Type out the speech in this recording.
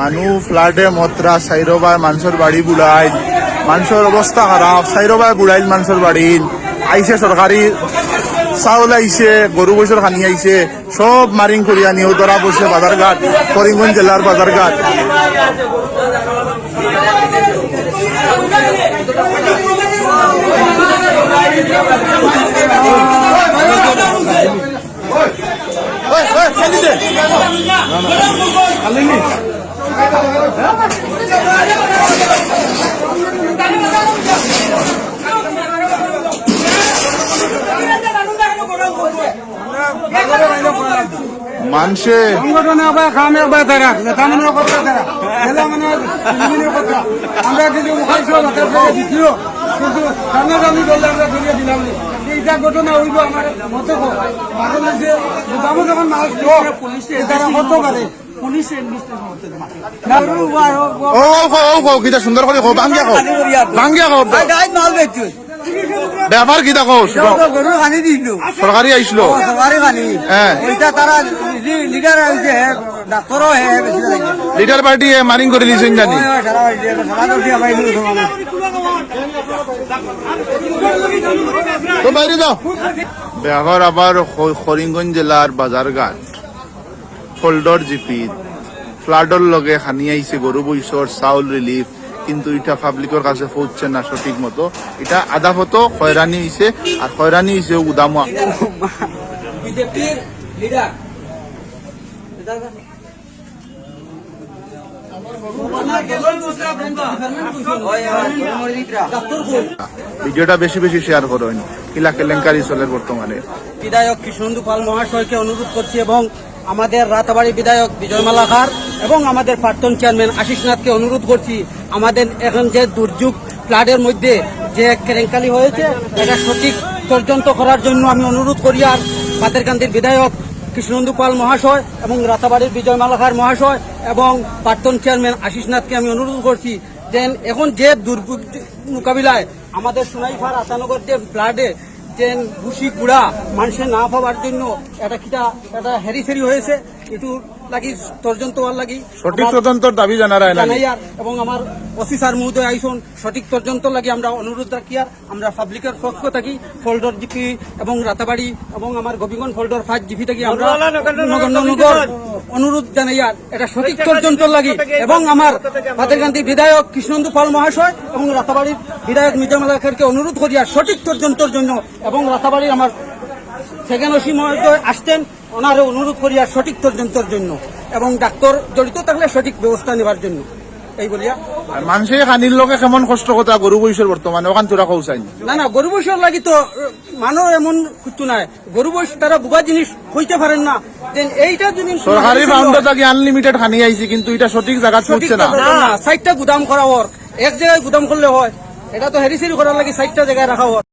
মানু ফ্লাডে মত্রা, সাইরবাই মানুষের বাড়ি বুড়াইল মানুষের অবস্থা খারাপ সাইরবাই বুড়াইল মানুষের বাড়ি আইসে সরকারি চাউল আইছে গরু বৈশর খানি আইছে সব মারিং করিয়া আনি ধরা পড়ছে বাজারঘাট করিমগঞ্জ জেলার বাজারঘাট ওই, ওই, খেলি দে। মানুষে সংগঠনে আবার খামে আবার তারা নেতা মানে কথা তারা খেলা মানে ধরিয়ে দিলাম। এইটা ঘটনা হইব আমার মতে যখন মাছ পুলিশে তারা কিটা সুন্দর করে কো বাঙ্গিয়া কো বাঙ্গিয়া কো মাল বেচছো ব্যাপার কিটা কো গরু খানি দিল। সরকারি আইছিল সবারই খানি হ্যাঁ। তারা লিডার হয়েছে ডাক্তারও হে বেশি লিডার পার্টি মারিং করে দিয়েছেন জানি? তো বাইরে যাও। ব্যাপার আবার করিমগঞ্জ জেলার বাজারঘাট ফোল্ডর জিপি ফ্লাডর লগে খানি আইছে গরু বৈশর চাউল রিলিফ কিন্তু এটা পাবলিকের কাছে পৌঁছছে না সঠিক মতো। এটা আধা ফতো হয়রানি হয়েছে আর হয়রানি হয়েছে উদামা বিজেপির লিডার ভিডিওটা বেশি বেশি শেয়ার করেন কিলা কেলেঙ্কারি চলে বর্তমানে। বিধায়ক কৃষ্ণন্দু পাল মহাশয়কে অনুরোধ করছি এবং আমাদের রাতাবাড়ি বিধায়ক বিজয় মালাকার এবং আমাদের প্রাক্তন চেয়ারম্যান আশিস নাথকে অনুরোধ করছি, আমাদের এখন যে দুর্যোগ ফ্লাডের মধ্যে যে কেলেঙ্কারি হয়েছে, এটা সঠিক তদন্ত করার জন্য আমি অনুরোধ করি আর পাতেরকান্দির বিধায়ক কৃষ্ণন্দু পাল মহাশয় এবং রাতাবাড়ির বিজয় মালাকার মহাশয় এবং প্রাক্তন চেয়ারম্যান আশিস নাথকে আমি অনুরোধ করছি যে এখন যে দুর্ভোগ মোকাবিলায় আমাদের সোনাইফার আতানগর যে ফ্লাডে যে ঘুষি কুড়া মানুষের না পাওয়ার জন্য এটা কিটা এটা হেরি ফেরি হয়েছে লাগি লাগি সঠিক আমার- তদন্তর দাবি জানারায় না জানাইয়ার এবং আমার অফিসার মহোদয় আইসন সঠিক তদন্ত লাগি আমরা অনুরোধ আমরা পাবলিকের পক্ষ থাকি ফোল্ডর জিপি এবং রাতাবাড়ি এবং আমার গোবিগঞ্জ ফোল্ডর ফার্স্ট জিপি থাকি আমরা নগর অনুরোধ জানাইয়ার। এটা সঠিক তদন্ত লাগি এবং আমার বিধায়ক কৃষ্ণন্দু পাল মহাশয় এবং রাতাবাড়ির বিধায়ক মির্জামালাখারকে অনুরোধ করি আর সঠিক তদন্তের জন্য এবং রাতাবাড়ির আমার সেকেন্ড ওসি মহোদয় আসতেন। ওনারে অনুরোধ করি আর সঠিক তদন্তের জন্য এবং ডাক্তার জড়িত থাকলে সঠিক ব্যবস্থা নেবার জন্য। এই বলিয়া। মানুষে খানির লোকে কেমন কষ্ট কথা গরু বৈশর বর্তমানে ওখান তোরা কৌসাইন না। না গরু বৈশর লাগি তো মানুষ এমন কিছু নাই। গরু বৈশ তারা বুবা জিনিস হইতে পারেন না। দেন এইটা জিনিস সরকারি ফাউন্ডে থাকি আনলিমিটেড খানি আইছে কিন্তু এটা সঠিক জায়গা পড়ছে না। না। সাইডটা গুদাম করা হওয়ার এক জায়গায় গুদাম করলে হয়। এটা তো হেরি সেরি করার লাগে সাইডটা জায়গায় রাখা হওয়ার